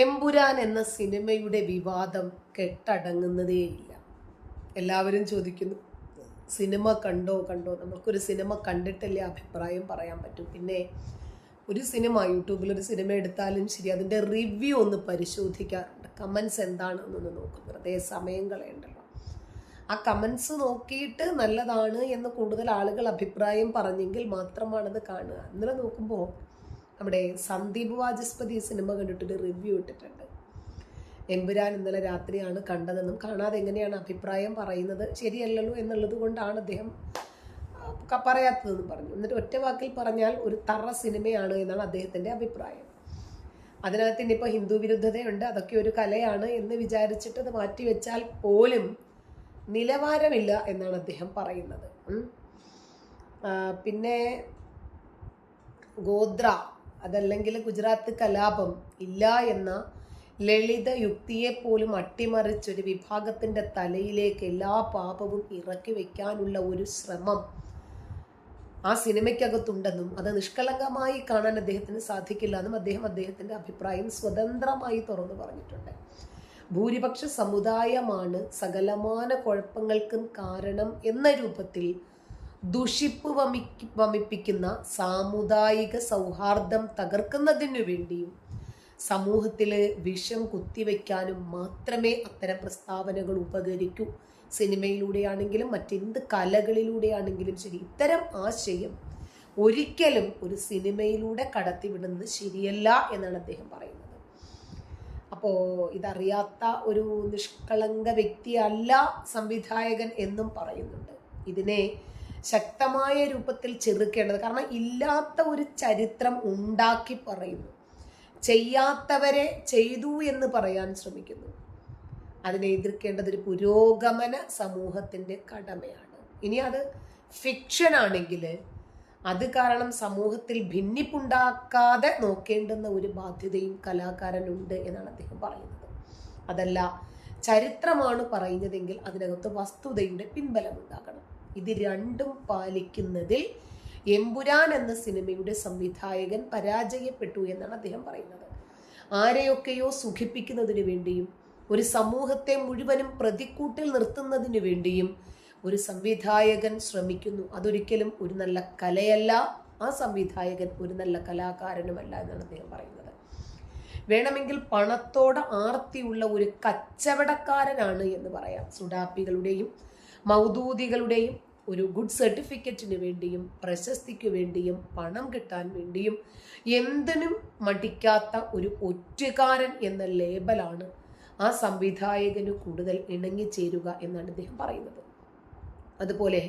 എമ്പുരാൻ എന്ന സിനിമയുടെ വിവാദം കെട്ടടങ്ങുന്നതേയില്ല. എല്ലാവരും ചോദിക്കുന്നു സിനിമ കണ്ടോ കണ്ടോ? നമുക്കൊരു സിനിമ കണ്ടിട്ടല്ലേ അഭിപ്രായം പറയാൻ പറ്റും. പിന്നെ ഒരു സിനിമ യൂട്യൂബിൽ ഒരു സിനിമ എടുത്താലും ശരി അതിന്റെ റിവ്യൂ ഒന്ന് പരിശോധിക്കാറുണ്ട്. കമൻസ് എന്താണെന്നൊന്ന് നോക്കും. വെറുതെ സമയം കളയണ്ടല്ലോ. ആ കമൻസ് നോക്കിയിട്ട് നല്ലതാണ് എന്ന് കൂടുതൽ ആളുകൾ അഭിപ്രായം പറഞ്ഞെങ്കിൽ മാത്രമാണത് കാണുക. അങ്ങനെ നോക്കുമ്പോൾ നമ്മുടെ സന്ദീപ് വാചസ്പതി സിനിമ കണ്ടിട്ടൊരു റിവ്യൂ ഇട്ടിട്ടുണ്ട്. എമ്പുരാൻ ഇന്നലെ രാത്രിയാണ് കണ്ടതെന്നും കാണാതെ എങ്ങനെയാണ് അഭിപ്രായം പറയുന്നത്? ശരിയല്ലല്ലോ എന്നുള്ളത് കൊണ്ടാണ് അദ്ദേഹം പറയാത്തതെന്ന് പറഞ്ഞു. എന്നിട്ട് ഒറ്റ വാക്കിൽ പറഞ്ഞാൽ ഒരു തറ സിനിമയാണ് എന്നാണ് അദ്ദേഹത്തിന്റെ അഭിപ്രായം. അതിനകത്ത് ഇനിയിപ്പോൾ ഹിന്ദു വിരുദ്ധതയുണ്ട് അതൊക്കെ ഒരു കലയാണ് എന്ന് വിചാരിച്ചിട്ട് അത് മാറ്റിവെച്ചാൽ പോലും നിലവാരമില്ല എന്നാണ് അദ്ദേഹം പറയുന്നത്. പിന്നെ ഗോത്ര അതല്ലെങ്കിൽ ഗുജറാത്ത് കലാപം ഇല്ല എന്ന ലളിത യുക്തിയെ പോലും അട്ടിമറിച്ചൊരു വിഭാഗത്തിന്റെ തലയിലേക്ക് എല്ലാ പാപവും ഇറക്കി വയ്ക്കാനുള്ള ഒരു ശ്രമം ആ സിനിമയ്ക്കകത്തുണ്ടെന്നും അത് നിഷ്കളങ്കമായി കാണാൻ അദ്ദേഹത്തിന് സാധിക്കില്ല എന്നും അദ്ദേഹം അദ്ദേഹത്തിന്റെ അഭിപ്രായം സ്വതന്ത്രമായി തുറന്നു പറഞ്ഞിട്ടുണ്ട്. ഭൂരിപക്ഷ സമുദായമാണ് സകലമാന കുഴപ്പങ്ങൾക്കും കാരണം എന്ന രൂപത്തിൽ ദുഷിപ്പ് വമിക്ക് വമിപ്പിക്കുന്ന സാമുദായിക സൗഹാർദ്ദം തകർക്കുന്നതിനു വേണ്ടിയും സമൂഹത്തിൽ വിഷം കുത്തിവെക്കാനും മാത്രമേ അത്തരം പ്രസ്താവനകൾ ഉപകരിക്കൂ. സിനിമയിലൂടെയാണെങ്കിലും മറ്റെന്ത് കലകളിലൂടെയാണെങ്കിലും ശരി ഇത്തരം ആശയം ഒരിക്കലും ഒരു സിനിമയിലൂടെ കടത്തിവിടുന്നത് ശരിയല്ല എന്നാണ് അദ്ദേഹം പറയുന്നത്. അപ്പോൾ ഇതറിയാത്ത ഒരു നിഷ്കളങ്ക വ്യക്തിയല്ല സംവിധായകൻ എന്നും പറയുന്നുണ്ട്. ഇതിനെ ശക്തമായ രൂപത്തിൽ ചെറുക്കേണ്ടത്. കാരണം ഇല്ലാത്ത ഒരു ചരിത്രം ഉണ്ടാക്കി പറയുന്നു. ചെയ്യാത്തവരെ ചെയ്തു എന്ന് പറയാൻ ശ്രമിക്കുന്നു. അതിനെ എതിർക്കേണ്ടത് ഒരു പുരോഗമന സമൂഹത്തിന്റെ കടമയാണ്. ഇനി അത് ഫിക്ഷൻ ആണെങ്കിൽ അത് കാരണം സമൂഹത്തിൽ ഭിന്നിപ്പുണ്ടാക്കാതെ നോക്കേണ്ടുന്ന ഒരു ബാധ്യതയും കലാകാരനുണ്ട് എന്നാണ് അദ്ദേഹം പറയുന്നത്. അതല്ല ചരിത്രമാണ് പറയുന്നതെങ്കിൽ അതിനകത്ത് വസ്തുതയുടെ പിൻബലം ഉണ്ടാകണം ഇത് രണ്ടും പാലിക്കുന്നതിൽ എമ്പുരാൻ എന്ന സിനിമയുടെ സംവിധായകൻ പരാജയപ്പെട്ടു എന്നാണ് അദ്ദേഹം പറയുന്നത്. ആരെയൊക്കെയോ സുഖിപ്പിക്കുന്നതിന് വേണ്ടിയും ഒരു സമൂഹത്തെ മുഴുവനും പ്രതിക്കൂട്ടിൽ നിർത്തുന്നതിന് വേണ്ടിയും ഒരു സംവിധായകൻ ശ്രമിക്കുന്നു. അതൊരിക്കലും ഒരു നല്ല കലയല്ല. ആ സംവിധായകൻ ഒരു നല്ല കലാകാരനുമല്ല എന്നാണ് അദ്ദേഹം പറയുന്നത്. വേണമെങ്കിൽ പണത്തോട് ആർത്തിയുള്ള ഒരു കച്ചവടക്കാരനാണ് എന്ന് പറയാം. സുഡാപ്പികളുടെയും മൗദൂദികളുടെയും ഒരു ഗുഡ് സർട്ടിഫിക്കറ്റിന് വേണ്ടിയും പ്രശസ്തിക്ക് വേണ്ടിയും പണം കിട്ടാൻ വേണ്ടിയും എന്തിനും മടിക്കാത്ത ഒരു ഒറ്റുകാരൻ എന്ന ലേബലാണ് ആ സംവിധായകന് കൂടുതൽ ഇണങ്ങിച്ചേരുക എന്നാണ് അദ്ദേഹം പറയുന്നത്. അതുപോലെ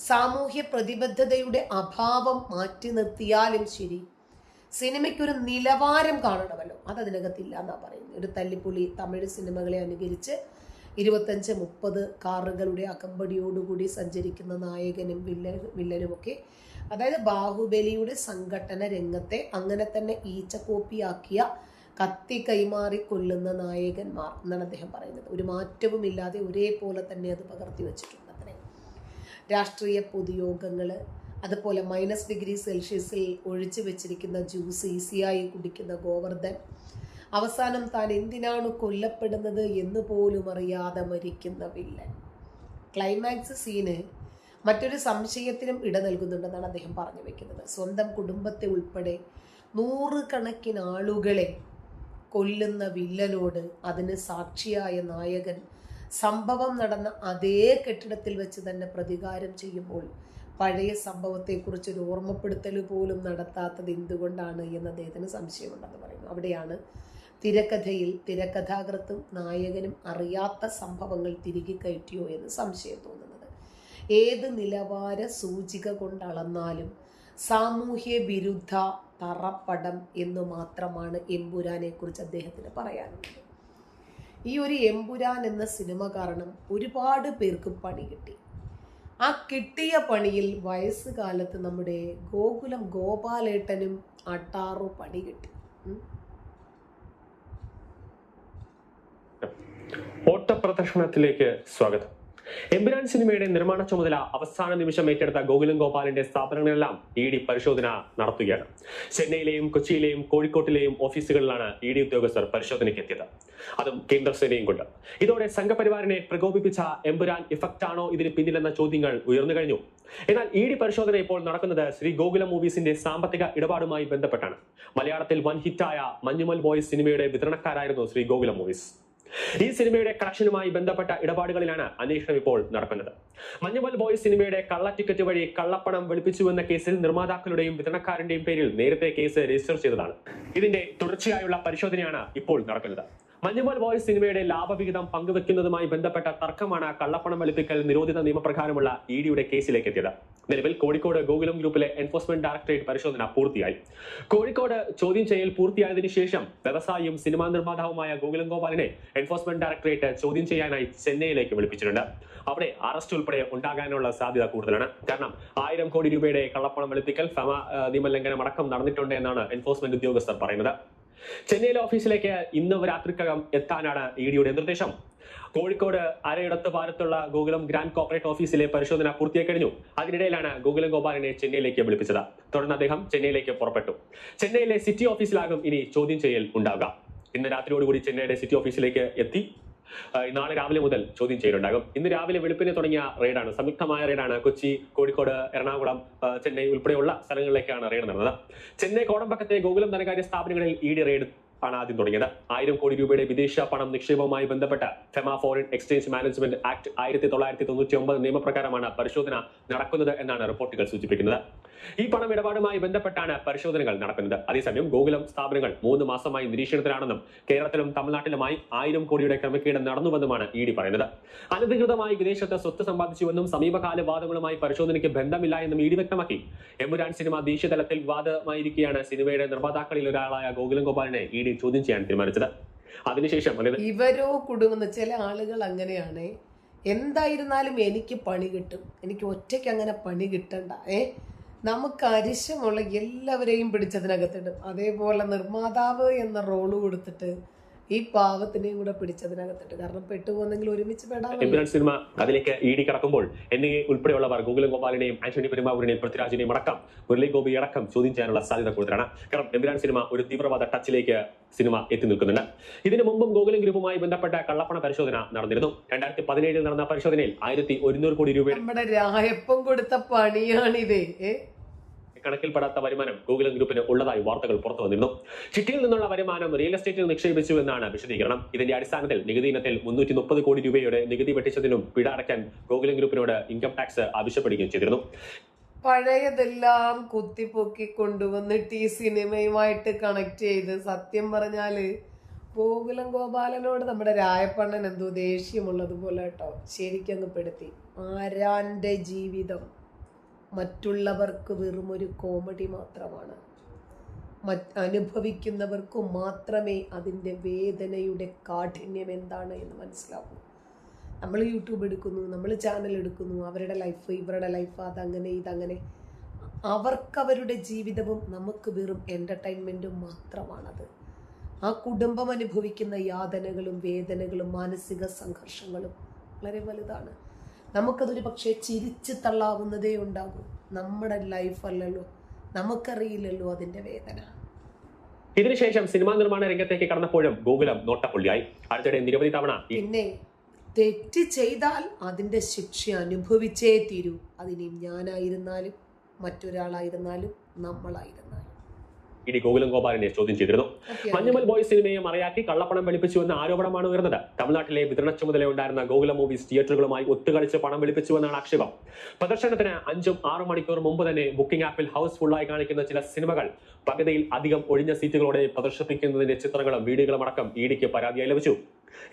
സാമൂഹ്യ പ്രതിബദ്ധതയുടെ അഭാവം മാറ്റി നിർത്തിയാലും ശരി സിനിമയ്ക്കൊരു നിലവാരം കാണണമല്ലോ അത് അതിനകത്തില്ല എന്നാണ് പറയുന്നത്. ഒരു തല്ലിപ്പൊളി തമിഴ് സിനിമകളെ അനുകരിച്ച് ഇരുപത്തഞ്ച് മുപ്പത് കാറുകളുടെ അകമ്പടിയോടുകൂടി സഞ്ചരിക്കുന്ന നായകനും വില്ല വില്ലനുമൊക്കെ. അതായത് ബാഹുബലിയുടെ സംഘടന രംഗത്തെ അങ്ങനെ തന്നെ ഈച്ചക്കോപ്പിയാക്കിയ കത്തി കൈമാറി കൊല്ലുന്ന നായകന്മാർ എന്നാണ് അദ്ദേഹം പറയുന്നത്. ഒരു മാറ്റവുമില്ലാതെ ഒരേപോലെ തന്നെ അത് പകർത്തി വെച്ചിട്ടുണ്ട് അത്രേ. രാഷ്ട്രീയ പൊതുയോഗങ്ങൾ അതുപോലെ മൈനസ് ഡിഗ്രി സെൽഷ്യസിൽ ഒഴിച്ചു വെച്ചിരിക്കുന്ന ജ്യൂസ് ഈസിയായി കുടിക്കുന്ന ഗോവർദ്ധൻ അവസാനം താൻ എന്തിനാണ് കൊല്ലപ്പെടുന്നത് എന്ന് പോലും അറിയാതെ മരിക്കുന്ന വില്ലൻ. ക്ലൈമാക്സ് സീന് മറ്റൊരു സംശയത്തിനും ഇട നൽകുന്നുണ്ടെന്നാണ് അദ്ദേഹം പറഞ്ഞു വെക്കുന്നത്. സ്വന്തം കുടുംബത്തെ ഉൾപ്പെടെ നൂറുകണക്കിന് ആളുകളെ കൊല്ലുന്ന വില്ലനോട് അതിന് സാക്ഷിയായ നായകൻ സംഭവം നടന്ന അതേ കെട്ടിടത്തിൽ വെച്ച് തന്നെ പ്രതികാരം ചെയ്യുമ്പോൾ പഴയ സംഭവത്തെക്കുറിച്ച് ഒരു ഓർമ്മപ്പെടുത്തൽ പോലും നടത്താത്തത് എന്തുകൊണ്ടാണ് എന്ന് അദ്ദേഹത്തിന് സംശയമുണ്ടെന്ന് പറയുന്നു. അവിടെയാണ് തിരക്കഥയിൽ തിരക്കഥാകൃത്തും നായകനും അറിയാത്ത സംഭവങ്ങൾ തിരികെ കയറ്റിയോ എന്ന് സംശയം തോന്നുന്നത്. ഏത് നിലവാര സൂചിക കൊണ്ടളന്നാലും സാമൂഹ്യ വിരുദ്ധ തറപ്പടം എന്ന് മാത്രമാണ് എമ്പുരാനെ കുറിച്ച് അദ്ദേഹത്തിന് പറയാനുള്ളത്. ഈ ഒരു എമ്പുരാൻ എന്ന സിനിമ കാരണം ഒരുപാട് പേർക്ക് പണി കിട്ടി. ആ കിട്ടിയ പണിയിൽ വയസ്സുകാലത്ത് നമ്മുടെ ഗോകുലം ഗോപാലേട്ടനും അട്ടാറു പണി കിട്ടി. ഉം. ഓട്ടപ്രദർശനത്തിലേക്ക് സ്വാഗതം. എമ്പുരാൻ സിനിമയുടെ നിർമ്മാണ ചുമതല അവസാന നിമിഷം ഏറ്റെടുത്ത ഗോകുലം ഗോപാലിന്റെ സ്ഥാപനങ്ങളെല്ലാം ഇ ഡി പരിശോധന നടത്തുകയാണ്. ചെന്നൈയിലെയും കൊച്ചിയിലെയും കോഴിക്കോട്ടിലെയും ഓഫീസുകളിലാണ് ഇ ഡി ഉദ്യോഗസ്ഥർ പരിശോധനയ്ക്ക് എത്തിയത് അതും കേന്ദ്രസേനയും കൊണ്ട്. ഇതോടെ സംഘപരിവാറിനെ പ്രകോപിപ്പിച്ച എമ്പുരാൻ ഇഫക്റ്റ് ആണോ ഇതിന് പിന്നിലെന്ന ചോദ്യങ്ങൾ ഉയർന്നു കഴിഞ്ഞു. എന്നാൽ ഇ ഡി പരിശോധന ഇപ്പോൾ നടക്കുന്നത് ശ്രീ ഗോകുലം മൂവീസിന്റെ സാമ്പത്തിക ഇടപാടുമായി ബന്ധപ്പെട്ടാണ്. മലയാളത്തിൽ വൻ ഹിറ്റായ മഞ്ഞുമൽ ബോയ്സ് സിനിമയുടെ വിതരണക്കാരായിരുന്നു ശ്രീ ഗോകുലം മൂവീസ്. ഈ സിനിമയുടെ കളക്ഷനുമായി ബന്ധപ്പെട്ട ഇടപാടുകളിലാണ് അന്വേഷണം ഇപ്പോൾ നടക്കുന്നത്. മഞ്ഞുമൽ ബോയ്സ് സിനിമയുടെ കള്ള ടിക്കറ്റ് വഴി കള്ളപ്പണം വെളുപ്പിച്ചുവെന്ന കേസിൽ നിർമ്മാതാക്കളുടെയും വിതരണക്കാരന്റെയും പേരിൽ നേരത്തെ കേസ് രജിസ്റ്റർ ചെയ്തതാണ്. ഇതിന്റെ തുടർച്ചയായുള്ള പരിശോധനയാണ് ഇപ്പോൾ നടക്കുന്നത്. മഞ്ഞുമൽ ബോയ്സ് സിനിമയുടെ ലാഭവിഹിതം പങ്കുവെക്കുന്നതുമായി ബന്ധപ്പെട്ട തർക്കമാണ് കള്ളപ്പണം വെളുപ്പിക്കൽ നിരോധിത നിയമപ്രകാരമുള്ള ഇ ഡിയുടെ കേസിലേക്ക് എത്തിയത്. നിലവിൽ കോഴിക്കോട് ഗോകുലം ഗ്രൂപ്പിലെ എൻഫോഴ്സ്മെന്റ് ഡയറക്ടറേറ്റ് പരിശോധന പൂർത്തിയായി. കോഴിക്കോട് ചോദ്യം ചെയ്യൽ പൂർത്തിയായതിനു ശേഷം വ്യവസായിയും സിനിമാ നിർമ്മാതാവുമായ ഗോകുലം ഗോപാലിനെ എൻഫോഴ്സ്മെന്റ് ഡയറക്ടറേറ്റ് ചോദ്യം ചെയ്യാനായി ചെന്നൈയിലേക്ക് വിളിപ്പിച്ചിട്ടുണ്ട്. അവിടെ അറസ്റ്റ് ഉൾപ്പെടെ ഉണ്ടാകാനുള്ള സാധ്യത കൂടുതലാണ്. കാരണം ആയിരം കോടി രൂപയുടെ കള്ളപ്പണം വെളുപ്പിക്കൽ ഫമ നിയമലംഘനം അടക്കം നടന്നിട്ടുണ്ട് എന്നാണ് എൻഫോഴ്സ്മെന്റ് ഉദ്യോഗസ്ഥർ പറയുന്നത്. ചെന്നൈയിലെ ഓഫീസിലേക്ക് ഇന്ന് രാത്രിക്കകം എത്താനാണ് ഇ ഡിയുടെ നിർദ്ദേശം. കോഴിക്കോട് അരയിടത്ത് ഭാരത്തുള്ള ഗോകുലം ഗ്രാൻഡ് കോർപ്പറേറ്റ് ഓഫീസിലെ പരിശോധന പൂർത്തിയായി കഴിഞ്ഞു അതിനിടയിലാണ് ഗോകുലം ഗോപാലിനെ ചെന്നൈയിലേക്ക് വിളിപ്പിച്ചത്. തുടർന്ന് അദ്ദേഹം ചെന്നൈയിലേക്ക് പുറപ്പെട്ടു. ചെന്നൈയിലെ സിറ്റി ഓഫീസിലാകും ഇനി ചോദ്യം ചെയ്യൽ ഉണ്ടാവുക. ഇന്ന് രാത്രിയോടുകൂടി ചെന്നൈയുടെ സിറ്റി ഓഫീസിലേക്ക് എത്തി നാളെ രാവിലെ മുതൽ ചോദ്യം ചെയ്യലുണ്ടാകും. ഇന്ന് രാവിലെ വെളുപ്പിനെ തുടങ്ങിയ റെയ്ഡാണ് സംയുക്തമായ റെയ്ഡാണ് കൊച്ചി കോഴിക്കോട് എറണാകുളം ചെന്നൈ ഉൾപ്പെടെയുള്ള സ്ഥലങ്ങളിലേക്കാണ് റെയ്ഡ് നടന്നത്. ചെന്നൈ കോടമ്പക്കത്തെ ഗോകുലം ധനകാര്യ സ്ഥാപനങ്ങളിൽ ഇ ഡി റെയ്ഡ് ആണ് ആദ്യം തുടങ്ങിയത്. ആയിരം കോടി രൂപയുടെ വിദേശ പണം നിക്ഷേപവുമായി ബന്ധപ്പെട്ട് FEMA foreign exchange management act ആയിരത്തി തൊള്ളായിരത്തി തൊണ്ണൂറ്റി ഒമ്പത് നിയമപ്രകാരമാണ് പരിശോധന നടക്കുന്നത് എന്നാണ് റിപ്പോർട്ടുകൾ സൂചിപ്പിക്കുന്നത്. ഈ പണം ഇടപാടുമായി ബന്ധപ്പെട്ടാണ് പരിശോധനകൾ നടക്കുന്നത്. അതേസമയം ഗോകുലം സ്ഥാപനങ്ങൾ മൂന്ന് മാസമായി നിരീക്ഷണത്തിലാണെന്നും കേരളത്തിലും തമിഴ്നാട്ടിലുമായി ആയിരം കോടിയുടെ ക്രമക്കേട് നടന്നുവെന്നുമാണ് ഇ ഡി പറയുന്നത്. അനധികൃതമായി വിദേശത്ത് സ്വത്ത് സമ്പാദിച്ചുവെന്നും സമീപകാല വാദങ്ങളുമായി പരിശോധനയ്ക്ക് ബന്ധമില്ല എന്നും ഇ ഡി വ്യക്തമാക്കി. എമ്പുരാൻ സിനിമ ദേശീയതലത്തിൽ വിവാദമായിരിക്കുകയാണ് സിനിമയുടെ നിർമ്മാതാക്കളിൽ ഒരാളായ ഗോകുലം ഗോപാലിനെ ഇ ഡി ചോദ്യം ചെയ്യാൻ തീരുമാനിച്ചത്. അതിനുശേഷം ഇവരോ കുടുങ്ങുന്ന ചില ആളുകൾ അങ്ങനെയാണ്. എന്തായിരുന്നാലും എനിക്ക് പണി കിട്ടും. എനിക്ക് ഒറ്റയ്ക്ക് അങ്ങനെ പണി കിട്ടണ്ട. ഏ? നമുക്ക് അരിശമുള്ള എല്ലാവരെയും പിടിച്ചതിനകത്തിടും അതേപോലെ നിർമ്മാതാവ് എന്ന റോൾ കൊടുത്തിട്ട് ഈ പാവത്തിനെയും കൂടെ പിടിച്ചതിനകത്തിട്ട്. കാരണം പെട്ടുപോകുന്നെങ്കിൽ ഒരുമിച്ച് പെടാൻ സിനിമ അതിലേക്ക് ഇടി കടക്കുമ്പോൾ എന്നെ ഉൾപ്പെടെയുള്ളവർ ഗോകുലം ഗോപാലിനെയും ആന്റണി പെരുമാവൂരിനെയും പൃഥ്വിരാജിനെയും അടക്കം മുരളി ഗോപി അടക്കം ചോദ്യം ചെയ്യാനുള്ള സാധ്യത കൂടുതലാണ്. കാരണം എമ്പുരാൻ സിനിമ ഒരു തീവ്രവാദ ടച്ചിലേക്ക് സിനിമ എത്തി നിൽക്കുന്നുണ്ട്. ഇതിനു മുമ്പും ഗോകുലം ഗ്രൂപ്പുമായി ബന്ധപ്പെട്ട കള്ളപ്പണ പരിശോധന നടന്നിരുന്നു. രണ്ടായിരത്തി പതിനേഴിൽ നടന്ന പരിശോധനയിൽ ആയിരത്തി ഒരുന്നൂറ് കോടി രൂപ നമ്മുടെ രായപ്പം കൊടുത്ത പണിയാണിത്. കണക്കിൽപ്പെടാത്ത വരുമാനം ഗൂഗിൾ ഗ്രൂപ്പിന് ഉള്ളതായി വാർത്തകൾ പുറത്തു വന്നിരുന്നു. ചിട്ടിയിൽ നിന്നുള്ള വരുമാനം റിയൽ എസ്റ്റേറ്റിൽ നിക്ഷേപിച്ചു എന്നാണ് വിശദീകരണം. ഇതിന്റെ അടിസ്ഥാനത്തിൽ നികുതി ഇനത്തിൽ മുന്നൂറ്റി മുപ്പത് കോടി രൂപയുടെ നികുതി വെട്ടിച്ചതിനും പിഴ അടയ്ക്കാൻ ഗോകുലം ഗ്രൂപ്പിനോട് ഇൻകം ടാക്സ് ആവശ്യപ്പെടുകയും ചെയ്തിരുന്നു. പഴയതെല്ലാം കുത്തിപ്പൊക്കി കൊണ്ടുവന്നിട്ട് ഈ സിനിമയുമായിട്ട് കണക്ട് ചെയ്ത് സത്യം പറഞ്ഞാൽ ഗോകുലം ഗോപാലനോട് നമ്മുടെ രായപ്പണ്ണൻ എന്തോ ദേഷ്യമുള്ളതുപോലെ കേട്ടോ. ശരിക്കങ്ങ് പെടുത്തി. ആരാന്റെ ജീവിതം? മറ്റുള്ളവർക്ക് വെറുമൊരു കോമഡി മാത്രമാണ്. മറ്റ് അനുഭവിക്കുന്നവർക്ക് മാത്രമേ അതിന്റെ വേദനയുടെ കാഠിന്യം എന്താണ് എന്ന് മനസ്സിലാവൂ. നമ്മൾ യൂട്യൂബ് എടുക്കുന്നു നമ്മൾ ചാനൽ എടുക്കുന്നു അവരുടെ ലൈഫ് ഇവരുടെ ലൈഫ് അതങ്ങനെ ഇതങ്ങനെ. അവർക്കവരുടെ ജീവിതവും നമുക്ക് വെറും എന്റർടൈൻമെന്റും മാത്രമാണത്. ആ കുടുംബം അനുഭവിക്കുന്ന യാതനകളും വേദനകളും മാനസിക സംഘർഷങ്ങളും വളരെ വലുതാണ്. നമുക്കതൊരു പക്ഷേ ചിരിച്ച് തള്ളാവുന്നതേ ഉണ്ടാകൂ. നമ്മുടെ ലൈഫ് അല്ലല്ലോ. നമുക്കറിയില്ലല്ലോ അതിന്റെ വേദന. ഇതിനുശേഷം സിനിമാ നിർമ്മാണ രംഗത്തേക്ക് കടന്നപ്പോഴും ഗോകുലം നോട്ടപ്പുള്ളിയായി. അടുത്തിടെ നിരവധി തവണ പിന്നെ തെറ്റ് ചെയ്താൽ അതിന്റെ ശിക്ഷ അനുഭവിച്ചേ തീരൂ. അതിനി ഞാനായിരുന്നാലും മറ്റൊരാളായിരുന്നാലും നമ്മളായിരുന്നാലും. ഇനി ഗോകുലം ഗോപാലിനെ ചോദ്യം ചെയ്തിരുന്നു. മഞ്ഞുമൽ ബോയ്സ് സിനിമയെ മറയാക്കി കള്ളപ്പണം വെളുപ്പിച്ചു എന്ന ആരോപണമാണ് ഉയർന്നത്. തമിഴ്നാട്ടിലെ വിതരണ ചുമതലയുണ്ടായിരുന്ന ഗോകുലം മൂവീസ് തിയേറ്ററുകളുമായി ഒത്തുകളിച്ച് പണം വെളുപ്പിച്ചു എന്നാണ് ആക്ഷേപം. പ്രദർശനത്തിന് അഞ്ചും ആറു മണിക്കൂർ മുമ്പ് തന്നെ ബുക്കിംഗ് ആപ്പിൽ ഹൗസ് ഫുള്ളായി കാണിക്കുന്ന ചില സിനിമകൾ പകുതിയിൽ അധികം ഒഴിഞ്ഞ സീറ്റുകളോടെ പ്രദർശിപ്പിക്കുന്നതിന്റെ ചിത്രങ്ങളും വീഡിയോകളും അടക്കം ഇ ഡിക്ക് പരാതിയായി ലഭിച്ചു.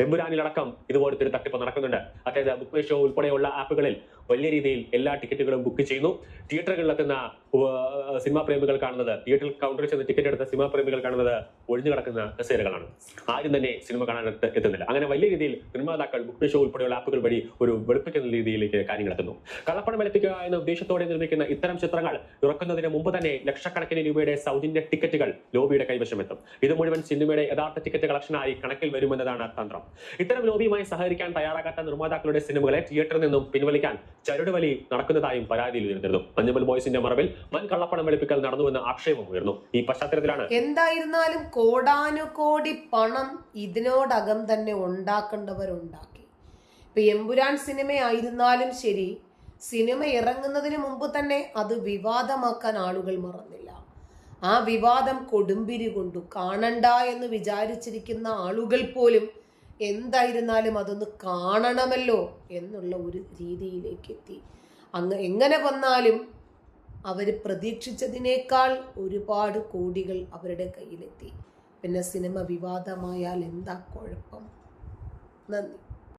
എമ്പുരാനിലടക്കം ഇതുപോലത്തെ ഒരു തട്ടിപ്പ് നടക്കുന്നുണ്ട്. അതായത് ബുക്ക് മൈ ഷോ ഉൾപ്പെടെയുള്ള ആപ്പുകളിൽ വലിയ രീതിയിൽ എല്ലാ ടിക്കറ്റുകളും ബുക്ക് ചെയ്യുന്നു. തിയേറ്ററുകളിലെത്തുന്ന സിനിമാ പ്രേമികൾ കാണുന്നത് തിയേറ്ററിൽ കൗണ്ടറിൽ ചെന്ന് ടിക്കറ്റ് എടുത്ത സിനിമാ പ്രേമികൾ കാണുന്നത് ഒഴിഞ്ഞു കിടക്കുന്ന കസേരകളാണ്. ആരും തന്നെ സിനിമ കാണാൻ എത്തുന്നില്ല. അങ്ങനെ വലിയ രീതിയിൽ നിർമ്മാതാക്കൾ ബുക്ക് ഷോ ഉൾപ്പെടെയുള്ള ആപ്പുകൾ വഴി ഒരു വെളുപ്പിക്കുന്ന രീതിയിലേക്ക് കാര്യങ്ങൾ എത്തുന്നു. കള്ളപ്പണം വെളുപ്പിക്കുക എന്ന ഉദ്ദേശത്തോടെ നിർമ്മിക്കുന്ന ഇത്തരം ചിത്രങ്ങൾ ഇറക്കുന്നതിന് മുമ്പ് തന്നെ ലക്ഷക്കണക്കിന് രൂപയുടെ സൗജന്യ ടിക്കറ്റുകൾ ലോബിയുടെ കൈവശം എത്തും. ഇത് മുഴുവൻ സിനിമയുടെ യഥാർത്ഥ ടിക്കറ്റ് കളക്ഷനായി കണക്കിൽ വരുമെന്നതാണ് തന്ത്രം. ഇത്തരം ലോബിയുമായി സഹകരിക്കാൻ തയ്യാറാകാത്ത നിർമ്മാതാക്കളുടെ സിനിമകളെ തിയേറ്ററിൽ നിന്നും പിൻവലിക്കാൻ ചരടുവലി നടക്കുന്നതായും പരാതിയിൽ ഉയർന്നിരുന്നു. മഞ്ഞമ്മൽ ബോയ്സിന്റെ മറവിൽ വൻ കള്ളപ്പണം വെളുപ്പിക്കൽ നടന്നുവെന്ന ആക്ഷേപം ഉയർന്നു. ഈ പശ്ചാത്തലത്തിലാണ് എന്തായിരുന്നാലും കോടാനുകോടി പണം ഇതിനോടകം തന്നെ ഉണ്ടാക്കേണ്ടവരുണ്ടാക്കി. ഇപ്പൊ എമ്പുരാൻ സിനിമയായിരുന്നാലും ശരി സിനിമ ഇറങ്ങുന്നതിന് മുമ്പ് തന്നെ അത് വിവാദമാക്കാൻ ആളുകൾ മറന്നില്ല. ആ വിവാദം കൊടുമ്പിരി കൊണ്ടു കാണണ്ട എന്ന് വിചാരിച്ചിരിക്കുന്ന ആളുകൾ പോലും എന്തായിരുന്നാലും അതൊന്ന് കാണണമല്ലോ എന്നുള്ള ഒരു രീതിയിലേക്ക് എത്തി അങ്ങ് എങ്ങനെ വന്നാലും അവർ പ്രതീക്ഷിച്ചതിനേക്കാൾ ഒരുപാട് കോടികൾ അവരുടെ കയ്യിലെത്തി. പിന്നെ സിനിമ വിവാദമായാൽ എന്താ കുഴപ്പം? നന്ദി.